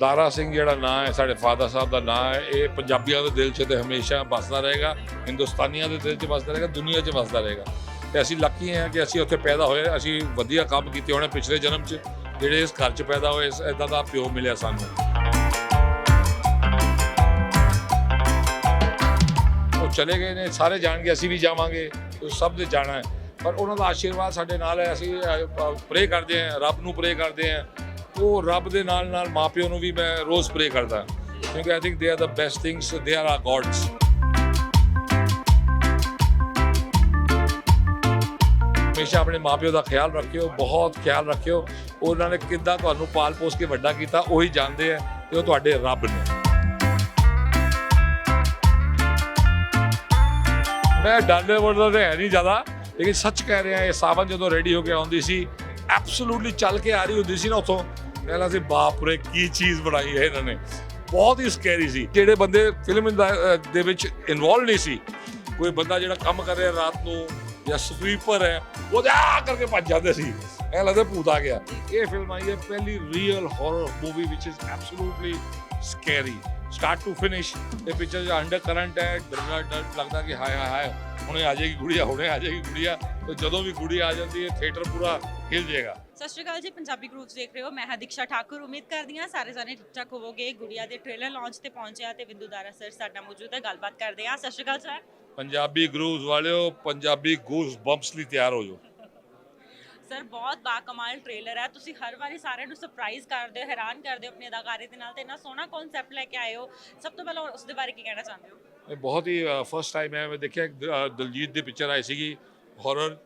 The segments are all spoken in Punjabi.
ਦਾਰਾ ਸਿੰਘ ਜਿਹੜਾ ਨਾਂ ਹੈ, ਸਾਡੇ ਫਾਦਰ ਸਾਹਿਬ ਦਾ ਨਾਂ ਹੈ, ਇਹ ਪੰਜਾਬੀਆਂ ਦੇ ਦਿਲ 'ਚ ਤੇ ਹਮੇਸ਼ਾ ਵਸਦਾ ਰਹੇਗਾ, ਹਿੰਦੁਸਤਾਨੀਆਂ ਦੇ ਦਿਲ 'ਚ ਵਸਦਾ ਰਹੇਗਾ, ਦੁਨੀਆ 'ਚ ਵਸਦਾ ਰਹੇਗਾ। ਤੇ ਅਸੀਂ ਲੱਕੀ ਹਾਂ ਕਿ ਅਸੀਂ ਉੱਥੇ ਪੈਦਾ ਹੋਏ, ਅਸੀਂ ਵਧੀਆ ਕੰਮ ਕੀਤੇ ਹੋਣੇ ਪਿਛਲੇ ਜਨਮ 'ਚ, ਜਿਹੜੇ ਇਸ ਘਰ 'ਚ ਪੈਦਾ ਹੋਏ, ਇਸ ਇਦਾਂ ਦਾ ਪਿਓ ਮਿਲਿਆ ਸਾਨੂੰ। ਉਹ ਚਲੇ ਗਏ ਨੇ, ਸਾਰੇ ਜਾਣਗੇ, ਅਸੀਂ ਵੀ ਜਾਵਾਂਗੇ, ਉਹ ਸਭ ਦੇ ਜਾਣਾ ਹੈ। ਪਰ ਉਹਨਾਂ ਦਾ ਆਸ਼ੀਰਵਾਦ ਸਾਡੇ ਨਾਲ ਹੈ, ਅਸੀਂ ਪ੍ਰੇ ਕਰਦੇ ਹਾਂ, ਰੱਬ ਨੂੰ ਪ੍ਰੇ ਕਰਦੇ ਹਾਂ। ਉਹ ਰੱਬ ਦੇ ਨਾਲ ਨਾਲ ਮਾਪਿਓ ਨੂੰ ਵੀ ਮੈਂ ਰੋਜ਼ ਪ੍ਰੇ ਕਰਦਾ। ਕਿਉਂਕਿ I think they are the best things they are are gods ਹਮੇਸ਼ਾ ਆਪਣੇ ਮਾਪਿਓ ਦਾ ਖਿਆਲ ਰੱਖਿਓ, ਬਹੁਤ ਖਿਆਲ ਰੱਖਿਓ। ਉਹਨਾਂ ਨੇ ਕਿੱਦਾਂ ਤੁਹਾਨੂੰ ਪਾਲ ਪੋਸ ਕੇ ਵੱਡਾ ਕੀਤਾ, ਉਹੀ ਜਾਣਦੇ ਆ ਤੇ ਉਹ ਤੁਹਾਡੇ ਰੱਬ ਨੇ। ਮੈਂ ਡਾਂਡੇ ਵਰਦਾ ਤੇ ਹੈ ਨਹੀਂ ਜ਼ਿਆਦਾ, ਲੇਕਿਨ ਸੱਚ ਕਹਿ ਰਿਹਾ, ਇਹ ਸਾਵਨ ਜਦੋਂ ਰੈਡੀ ਹੋ ਕੇ ਆਉਂਦੀ ਸੀ ਐਬਸੋਲੂਟਲੀ ਚੱਲ ਕੇ ਆ ਰਹੀ ਹੁੰਦੀ ਸੀ ਨਾ ਉਥੋਂ। ਪਹਿਲਾਂ ਸੀ ਬਾਪਰੇ ਕੀ ਚੀਜ਼ ਬਣਾਈ ਹੈ ਇਹਨਾਂ ਨੇ। ਬਹੁਤ ਹੀ ਸਕੈਰੀ ਸੀ। ਜਿਹੜੇ ਬੰਦੇ ਫਿਲਮ ਦੇ ਵਿੱਚ ਇਨਵੋਲਵ ਨਹੀਂ ਸੀ, ਕੋਈ ਬੰਦਾ ਜਿਹੜਾ ਕੰਮ ਕਰ ਰਿਹਾ ਰਾਤ ਨੂੰ ਜਾਂ ਸਵੀਪਰ ਹੈ ਉਹ ਆ ਕਰਕੇ ਭੱਜ ਜਾਂਦੇ ਸੀ। ਐ ਲੱਗਦਾ ਭੂਤ ਆ ਗਿਆ। ਇਹ ਫਿਲਮ ਆਈ ਹੈ, ਪਹਿਲੀ real horror movie which is absolutely scary start to finish ਇਹ ਪਿਕਚਰ ਜੋ ਅੰਡਰ ਕਰੰਟ ਹੈ ਡਰਨਾ ਡਰ ਲੱਗਦਾ ਕਿ ਹਾਏ ਹਾਏ ਹਾਏ, ਹੁਣੇ ਆ ਜਾਏਗੀ ਗੁੜੀਆ, ਹੁਣੇ ਆ ਜਾਏਗੀ ਗੁੜੀਆ। ਤੇ ਜਦੋਂ ਵੀ ਗੁੜੀ ਆ ਜਾਂਦੀ ਹੈ ਥੀਏਟਰ ਪੂਰਾ ਹਿਲ ਜਾਏਗਾ। ਸਤਿ ਸ਼੍ਰੀ ਅਕਾਲ ਜੀ ਪੰਜਾਬੀ ਗਰੁੱਪਸ ਦੇਖ ਰਹੇ ਹੋ। ਮੈਂ ਹਾਂ ਦੀਕਸ਼ਾ ਠਾਕੁਰ। ਉਮੀਦ ਕਰਦੀ ਹਾਂ ਸਾਰੇ ਜਾਣੇ ਠੀਕ ਠਾਕ ਹੋਵੋਗੇ। ਗੁੜੀਆ ਦੇ ਟ੍ਰੇਲਰ ਲਾਂਚ ਤੇ ਪਹੁੰਚਿਆ ਤੇ ਬਿੰਦੂ ਦਾਰਾ ਸਰ ਸਾਡਾ ਮੌਜੂਦ ਹੈ। ਗੱਲਬਾਤ ਕਰਦੇ ਹਾਂ। ਸਤਿ ਸ਼੍ਰੀ ਅਕਾਲ ਸਰ ਪੰਜਾਬੀ ਗਰੂਜ਼ ਵਾਲਿਓ ਪੰਜਾਬੀ ਗੂਸ ਬੰਪਸ ਲਈ ਤਿਆਰ ਹੋ ਜਾਓ। ਸਰ ਬਹੁਤ ਬਾਕਮਾਲ ਟ੍ਰੇਲਰ ਹੈ। ਤੁਸੀਂ ਹਰ ਵਾਰੀ ਸਾਰਿਆਂ ਨੂੰ ਸਰਪ੍ਰਾਈਜ਼ ਕਰਦੇ ਹੋ ਹੈਰਾਨ ਕਰਦੇ ਹੋ ਆਪਣੀ ਅਦਾਕਾਰੀ ਦੇ ਨਾਲ। ਤੇ ਇੰਨਾ ਸੋਹਣਾ ਕਨਸੈਪਟ ਲੈ ਕੇ ਆਏ ਹੋ। ਸਭ ਤੋਂ ਪਹਿਲਾਂ ਉਸ ਦੇ ਬਾਰੇ ਕੀ ਕਹਿਣਾ ਚਾਹੁੰਦੇ ਹੋ? ਇਹ ਬਹੁਤ ਹੀ ਫਸਟ ਟਾਈਮ ਹੈ। ਮੈਂ ਦੇਖਿਆ ਇੱਕ, ਦਲਜੀਤ ਦੀ ਪਿਕਚਰ ਆਈ ਸੀਗੀ। ਹਾਰਰ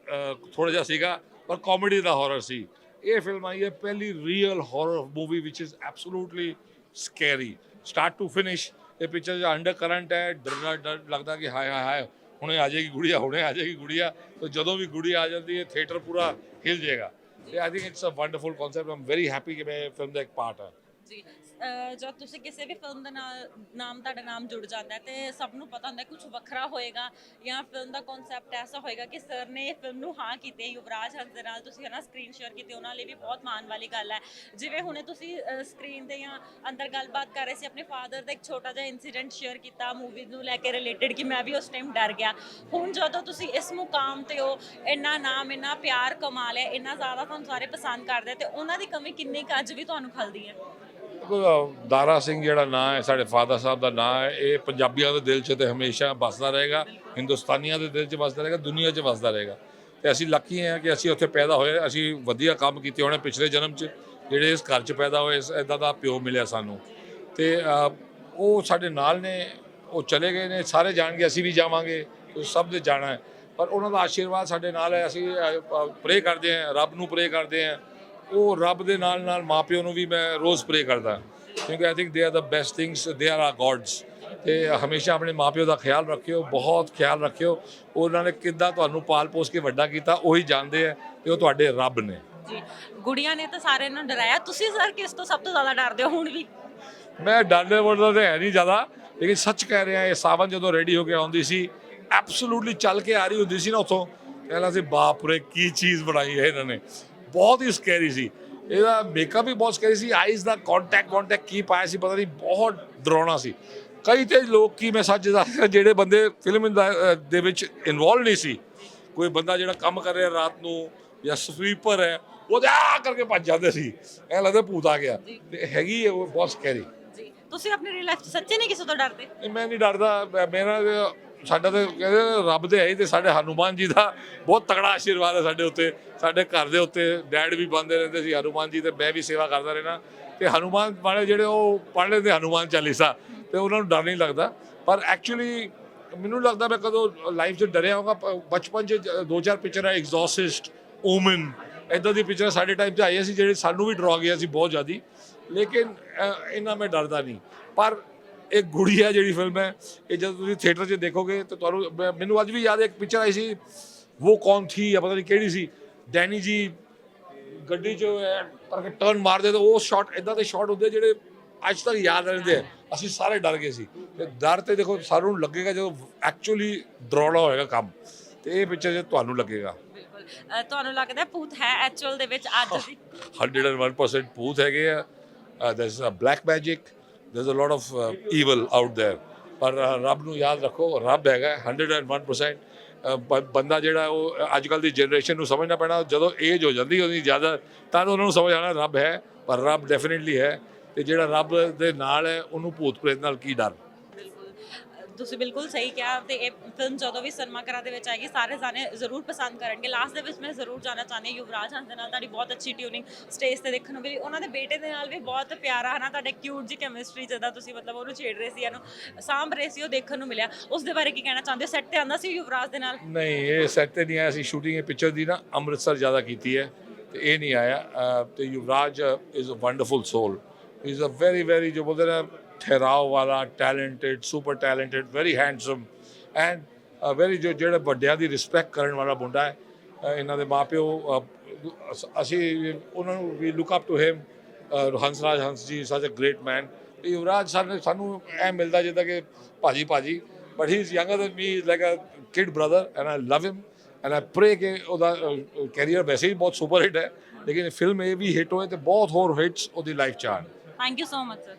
ਥੋੜਾ ਜਿਹਾ ਸੀਗਾ ਪਰ ਕਾਮੇਡੀ ਦਾ ਹਾਰਰ ਸੀ। ਇਹ ਫਿਲਮ ਆਈ ਹੈ ਪਹਿਲੀ real horror movie which is absolutely scary start to finish ਇਹ ਪਿਕਚਰ ਜੋ ਅੰਡਰ ਕਰੰਟ ਹੈ, ਡਰਨਾ ਡਰ ਲੱਗਦਾ ਕਿ ਹਾਏ ਹਾਏ ਹਾਏ, ਹੁਣੇ ਆ ਜਾਏਗੀ ਗੁੜੀਆ, ਹੁਣੇ ਆ ਜਾਏਗੀ ਗੁੜੀਆ। ਤੇ ਜਦੋਂ ਵੀ ਗੁੜੀ ਆ ਜਾਂਦੀ ਹੈ ਥੀਏਟਰ ਪੂਰਾ ਹਿਲ ਜਾਏਗਾ। ਤੇ I think it's a wonderful concept I'm very happy ਕਿ ਮੈਂ ਫਿਲਮ ਦਾ ਇੱਕ ਪਾਰਟ ਹਾਂ। ਜੀ। ਜਦ ਤੁਸੀਂ ਕਿਸੇ ਵੀ ਫਿਲਮ ਦਾ ਨਾਲ ਨਾਮ ਤੁਹਾਡਾ ਨਾਮ ਜੁੜ ਜਾਂਦਾ ਹੈ ਤੇ ਸਭ ਨੂੰ ਪਤਾ ਹੁੰਦਾ ਕੁਝ ਵੱਖਰਾ ਹੋਏਗਾ ਜਾਂ ਫਿਲਮ ਦਾ ਕਨਸੈਪਟ ਐਸਾ ਹੋਏਗਾ ਕਿ ਸਰ ਨੇ ਫਿਲਮ ਨੂੰ ਹਾਂ ਕੀਤੇ, ਯੁਵਰਾਜ ਹੰਸ ਦੇ ਨਾਲ ਤੁਸੀਂ ਹਨਾ ਸਕਰੀਨ ਸ਼ੇਅਰ ਕੀਤੀ, ਉਹਨਾਂ ਲਈ ਵੀ ਬਹੁਤ ਮਾਣ ਵਾਲੀ ਗੱਲ ਹੈ। ਜਿਵੇਂ ਹੁਣੇ ਤੁਸੀਂ ਸਕਰੀਨ ਤੇ ਜਾਂ ਅੰਦਰ ਗੱਲਬਾਤ ਕਰ ਰਹੇ ਸੀ, ਆਪਣੇ ਫਾਦਰ ਦਾ ਇੱਕ ਛੋਟਾ ਜਿਹਾ ਇਨਸੀਡੈਂਟ ਸ਼ੇਅਰ ਕੀਤਾ ਮੂਵੀ ਨੂੰ ਲੈ ਕੇ ਰਿਲੇਟਡ ਕਿ ਮੈਂ ਵੀ ਉਸ ਟਾਈਮ ਡਰ ਗਿਆ। ਹੁਣ ਜਦੋਂ ਤੁਸੀਂ ਇਸ ਮੁਕਾਮ ਤੇ ਹੋ, ਇੰਨਾ ਨਾਮ, ਇੰਨਾ ਪਿਆਰ ਕਮਾ ਲਿਆ, ਇੰਨਾ ਜ਼ਿਆਦਾ ਤੁਹਾਨੂੰ ਸਾਰੇ ਪਸੰਦ ਕਰਦੇ ਤੇ ਉਹਨਾਂ ਦੀ ਕਮੀ ਕਿੰਨੀ ਕੁ ਅੱਜ ਵੀ ਤੁਹਾਨੂੰ ਖਲਦੀ ਹੈ? ਦਾਰਾ ਸਿੰਘ ਜਿਹੜਾ ਨਾਂ ਹੈ, ਸਾਡੇ ਫਾਦਰ ਸਾਹਿਬ ਦਾ ਨਾਂ ਹੈ, ਇਹ ਪੰਜਾਬੀਆਂ ਦੇ ਦਿਲ 'ਚ ਤੇ ਹਮੇਸ਼ਾ ਵੱਸਦਾ ਰਹੇਗਾ, ਹਿੰਦੁਸਤਾਨੀਆਂ ਦੇ ਦਿਲ 'ਚ ਵੱਸਦਾ ਰਹੇਗਾ, ਦੁਨੀਆ 'ਚ ਵੱਸਦਾ ਰਹੇਗਾ। ਤੇ ਅਸੀਂ ਲੱਕੀ ਹਾਂ ਕਿ ਅਸੀਂ ਉੱਥੇ ਪੈਦਾ ਹੋਏ, ਅਸੀਂ ਵਧੀਆ ਕੰਮ ਕੀਤੇ ਹੋਣੇ ਪਿਛਲੇ ਜਨਮ 'ਚ, ਜਿਹੜੇ ਇਸ ਘਰ 'ਚ ਪੈਦਾ ਹੋਏ ਇਦਾਂ ਦਾ ਪਿਓ ਮਿਲਿਆ ਸਾਨੂੰ। ਤੇ ਉਹ ਸਾਡੇ ਨਾਲ ਨੇ, ਉਹ ਚਲੇ ਗਏ ਨੇ, ਸਾਰੇ ਜਾਣਗੇ, ਅਸੀਂ ਵੀ ਜਾਵਾਂਗੇ ਉਹ ਸਭ ਦੇ ਜਾਣਾ ਹੈ। ਪਰ ਉਹਨਾਂ ਦਾ ਆਸ਼ੀਰਵਾਦ ਸਾਡੇ ਨਾਲ ਹੈ, ਅਸੀਂ ਪ੍ਰੇ ਕਰਦੇ ਹਾਂ, ਰੱਬ ਨੂੰ ਪ੍ਰੇ ਕਰਦੇ ਹਾਂ। ਉਹ ਰੱਬ ਦੇ ਨਾਲ ਨਾਲ ਮਾਪਿਓ ਨੂੰ ਵੀ ਮੈਂ ਰੋਜ਼ ਪ੍ਰੇ ਕਰਦਾ। ਕਿਉਂਕਿ I think they are the best things they are are gods ਤੇ ਹਮੇਸ਼ਾ ਆਪਣੇ ਮਾਪਿਓ ਦਾ ਖਿਆਲ ਰੱਖਿਓ ਬਹੁਤ ਖਿਆਲ ਰੱਖਿਓ। ਉਹਨਾਂ ਨੇ ਕਿੱਦਾਂ ਤੁਹਾਨੂੰ ਪਾਲ ਪੋਸ ਕੇ ਵੱਡਾ ਕੀਤਾ ਉਹੀ ਜਾਣਦੇ ਆ ਤੇ ਉਹ ਤੁਹਾਡੇ ਰੱਬ ਨੇ। ਜੀ ਗੁੜੀਆਂ ਨੇ ਤਾਂ ਸਾਰਿਆਂ ਨੂੰ ਡਰਾਇਆ। ਤੁਸੀਂ ਸਰ ਕਿਸ ਤੋਂ ਸਭ ਤੋਂ ਜ਼ਿਆਦਾ ਡਰਦੇ ਹੋ ਹੁਣ ਵੀ? ਮੈਂ ਡਾਂਡੇ ਵਰਦਾ ਤੇ ਹੈ ਨਹੀਂ ਜ਼ਿਆਦਾ ਲੇਕਿਨ ਸੱਚ ਕਹਿ ਰਿਹਾ ਇਹ ਸਾਵਨ ਜਦੋਂ ਰੈਡੀ ਹੋ ਕੇ ਆਉਂਦੀ ਸੀ ਐਬਸੋਲੂਟਲੀ ਚੱਲ ਕੇ ਆ ਰਹੀ ਹੁੰਦੀ ਸੀ ਨਾ ਉਥੋਂ। ਪਹਿਲਾਂ ਸੀ ਬਾਪ ਰੇ ਕੀ ਚੀਜ਼ ਬਣਾਈ ਹੈ ਇਹਨਾਂ ਨੇ? ਬਹੁਤ ਹੀ ਸਕੈਰੀ ਸੀ ਇਹਦਾ ਮੇਕਅਪ ਵੀ ਬਹੁਤ ਸਕੈਰੀ ਸੀ ਆਈਜ਼ ਦਾ ਕੰਟੈਕਟ ਕੰਟੈਕਟ ਕੀ ਪਾਇਆ ਸੀ ਪਤਾ ਨਹੀਂ ਬਹੁਤ ਡਰਾਉਣਾ ਸੀ। ਕਈ ਤੇ ਲੋਕ ਕੀ ਮੈਂ ਸੱਚ ਦੱਸਦਾ ਜਿਹੜੇ ਬੰਦੇ ਫਿਲਮ ਦੇ ਵਿੱਚ ਇਨਵੋਲਵ ਨਹੀਂ ਸੀ। ਕੋਈ ਬੰਦਾ ਜਿਹੜਾ ਕੰਮ ਕਰ ਰਿਹਾ ਰਾਤ ਨੂੰ ਜਾਂ ਸਵੀਪਰ ਹੈ ਉਹ ਆ ਕਰਕੇ ਭੱਜ ਜਾਂਦੇ ਸੀ। ਐ ਲੱਗਦਾ ਭੂਤ ਆ ਗਿਆ। ਤੇ ਹੈਗੀ ਉਹ ਬਹੁਤ ਸਕੈਰੀ ਤੁਸੀਂ ਆਪਣੀ ਰੀਅਲ ਲਾਈਫ ਸੱਚੇ ਨਹੀਂ ਕਿਸੇ ਤੋਂ ਡਰਦੇ? ਮੈਂ ਨਹੀਂ ਡਰਦਾ। ਮੇਰਾ ਸਾਡਾ ਤੇ ਕਹਿੰਦੇ ਰੱਬ ਦੇ ਹੈ ਹੀ ਤੇ ਸਾਡੇ ਹਨੂਮਾਨ ਜੀ ਦਾ ਬਹੁਤ ਤਕੜਾ ਆਸ਼ੀਰਵਾਦ ਹੈ ਸਾਡੇ ਉੱਤੇ ਸਾਡੇ ਘਰ ਦੇ ਉੱਤੇ। ਡੈਡ ਵੀ ਬੰਦੇ ਰਹਿੰਦੇ ਸੀ ਹਨੂਮਾਨ ਜੀ ਤੇ ਮੈਂ ਵੀ ਸੇਵਾ ਕਰਦਾ ਰਹਿਣਾ ਤੇ ਹਨੂਮਾਨ ਵਾਲੇ ਜਿਹੜੇ ਉਹ ਪੜ੍ਹ ਲੈਂਦੇ ਹਨੂਮਾਨ ਚਾਲੀਸਾ ਤੇ ਉਹਨਾਂ ਨੂੰ ਡਰ ਨਹੀਂ ਲੱਗਦਾ। ਪਰ ਐਕਚੁਅਲੀ ਮੈਨੂੰ ਲੱਗਦਾ ਮੈਂ ਕਦੋਂ ਲਾਈਫ 'ਚ ਡਰਿਆ ਹੋਗਾ ਬਚਪਨ 'ਚ ਦੋ ਚਾਰ ਪਿਕਚਰਾਂ ਐਗਜ਼ੌਸਿਸਟ ਓਮਨ ਇਦਾਂ ਦੀ ਪਿਕਚਰਾਂ ਸਾਡੇ ਟਾਈਮ 'ਚ ਆਈਆਂ ਸੀ ਜਿਹੜੇ ਸਾਨੂੰ ਵੀ ਡਰਾ ਗਿਆ ਸੀ ਬਹੁਤ ਜ਼ਿਆਦੀ। ਲੇਕਿਨ ਅ, ਇੰਨਾ ਮੈਂ ਡਰਦਾ ਨਹੀਂ। ਪਰ ਇਹ ਗੁੜੀਆ ਜਿਹੜੀ ਫਿਲਮ ਹੈ ਇਹ ਜਦੋਂ ਤੁਸੀਂ ਥੀਏਟਰ 'ਚ ਦੇਖੋਗੇ ਤਾਂ ਤੁਹਾਨੂੰ ਮੈਂ- ਮੈਨੂੰ ਅੱਜ ਵੀ ਯਾਦ ਹੈ ਇੱਕ ਪਿਕਚਰ ਆਈ ਸੀ ਉਹ ਕੌਣ ਥੀ ਜਾਂ ਪਤਾ ਨਹੀਂ ਕਿਹੜੀ ਸੀ। ਡੈਨੀ ਜੀ ਗੱਡੀ 'ਚ ਕਰਕੇ ਟਰਨ ਮਾਰਦੇ ਤਾਂ ਉਹ ਸ਼ਾਟ ਇਦਾਂ ਦੇ ਸ਼ਾਟ ਹੁੰਦੇ ਜਿਹੜੇ ਅੱਜ ਤੱਕ ਯਾਦ ਰਹਿੰਦੇ ਆ। ਅਸੀਂ ਸਾਰੇ ਡਰ ਗਏ ਸੀ। ਤੇ ਡਰ ਤੇ ਦੇਖੋ ਸਾਨੂੰ ਨੂੰ ਲੱਗੇਗਾ ਜਦੋਂ ਐਕਚੁਅਲੀ ਡਰਾਉਣਾ ਹੋਏਗਾ ਕੰਮ। ਤੇ ਇਹ ਪਿਕਚਰ 'ਚ ਤੁਹਾਨੂੰ ਲੱਗੇਗਾ। ਬਿਲਕੁਲ। ਤੁਹਾਨੂੰ ਲੱਗਦਾ ਹੈ ਭੂਤ ਹੈ ਐਕਚੁਅਲ ਦੇ ਵਿੱਚ ਅੱਜ ਦੀ 101% ਭੂਤ ਹੈਗੇ ਆ। there's a black magic there's a lot of uh, evil out there. ਪਰ ਰੱਬ ਨੂੰ ਯਾਦ ਰੱਖੋ ਰੱਬ ਹੈਗਾ 101% ਅ, ਬ- ਬੰਦਾ ਜਿਹੜਾ ਉਹ ਅੱਜ ਕੱਲ ਦੀ ਜਨਰੇਸ਼ਨ ਨੂੰ ਸਮਝਣਾ ਪੈਣਾ ਜਦੋਂ ਏਜ ਹੋ ਜਾਂਦੀ ਉਹਦੀ ਜ਼ਿਆਦਾ ਤਾਂ ਉਹਨਾਂ ਨੂੰ ਸਮਝ ਆਣਾ ਰੱਬ ਹੈ ਪਰ ਰੱਬ ਡੈਫੀਨਿਟਲੀ ਹੈ ਤੇ ਜਿਹੜਾ ਰੱਬ ਦੇ ਨਾਲ ਹੈ ਉਹਨੂੰ ਭੂਤ ਪ੍ਰੇਤ ਨਾਲ ਕੀ ਡਰ ਤੁਸੀਂ ਬਿਲਕੁਲ ਸਹੀ ਕਿਹਾ ਤੇ ਇਹ ਫਿਲਮ ਜਦੋਂ ਵੀ ਸਿਨੇਮਾ ਘਰਾਂ ਦੇ ਵਿੱਚ ਆਏਗੀ, ਸਾਰੇ ਜਾਣੇ ਜ਼ਰੂਰ ਪਸੰਦ ਕਰਨਗੇ। ਲਾਸਟ ਦੇ ਵਿੱਚ ਮੈਂ ਜ਼ਰੂਰ ਜਾਣਾ ਚਾਹੁੰਦੀ ਯੁਵਰਾਜ ਹੰਸ ਦੇ ਨਾਲ ਤੁਹਾਡੀ ਬਹੁਤ ਅੱਛੀ ਟਿਊਨਿੰਗ ਸਟੇਜ ਤੇ ਦੇਖਣ ਨੂੰ ਮਿਲੀ। ਉਹਨਾਂ ਦੇ ਬੇਟੇ ਦੇ ਨਾਲ ਵੀ ਬਹੁਤ ਪਿਆਰਾ ਹੈ ਤੁਹਾਡੇ ਕਿਊਟ ਜੀ ਕੈਮਿਸਟਰੀ ਜਦੋਂ ਤੁਸੀਂ ਮਤਲਬ ਉਹਨੂੰ ਛੇੜ ਰਹੇ ਸੀ, ਇਹਨੂੰ ਸਾਂਭ ਰਹੇ ਸੀ, ਉਹ ਦੇਖਣ ਨੂੰ ਮਿਲਿਆ। ਉਸ ਦੇ ਬਾਰੇ ਕੀ ਕਹਿਣਾ ਚਾਹੁੰਦੇ ਹੋ? ਸੈੱਟ ਤੇ ਆਂਦਾ ਸੀ ਯੁਵਰਾਜ ਦੇ ਨਾਲ? ਨਹੀਂ, ਇਹ ਸੈੱਟ ਤੇ ਨਹੀਂ ਆਇਆ। ਅਸੀਂ ਸ਼ੂਟਿੰਗ ਇਹ ਪਿਕਚਰ ਦੀ ਨਾ ਅੰਮ੍ਰਿਤਸਰ ਜ਼ਿਆਦਾ ਕੀਤੀ ਹੈ ਤੇ ਇਹ ਨਹੀਂ ਆਇਆ। ਤੇ Yuvraj is a wonderful soul is a very very ਜੋ ਬੋਲਦੇ ਨੇ ਠਹਿਰਾਵ ਵਾਲਾ talented super talented very handsome and very ਜੋ ਜਿਹੜੇ ਵੱਡਿਆਂ ਦੀ ਰਿਸਪੈਕਟ ਕਰਨ ਵਾਲਾ ਮੁੰਡਾ ਹੈ ਇਹਨਾਂ ਦੇ ਮਾਪਿਓ ਅ, ਅਸੀਂ ਉਹਨਾਂ ਨੂੰ ਵੀ look up to him Hansraj Hans ji ਸੱਚ ਅ ਗ੍ਰੇਟ ਮੈਨ ਯੁਵਰਾਜ ਸਾਨੂੰ ਸਾਨੂੰ ਐ ਮਿਲਦਾ ਜਿੱਦਾਂ ਕਿ ਭਾਜੀ ਭਾਜੀ but he is younger than me like a kid brother and I love him and I pray ਕਿ ਉਹਦਾ ਕੈਰੀਅਰ ਵੈਸੇ ਹੀ ਬਹੁਤ ਸੁਪਰ ਹਿੱਟ ਹੈ ਲੇਕਿਨ ਫਿਲਮ ਇਹ ਵੀ ਹਿੱਟ ਹੋਏ ਤੇ ਬਹੁਤ ਹੋਰ ਹਿੱਟਸ ਉਹਦੀ ਲਾਈਫ ਚ ਆਉਣ thank you so much sir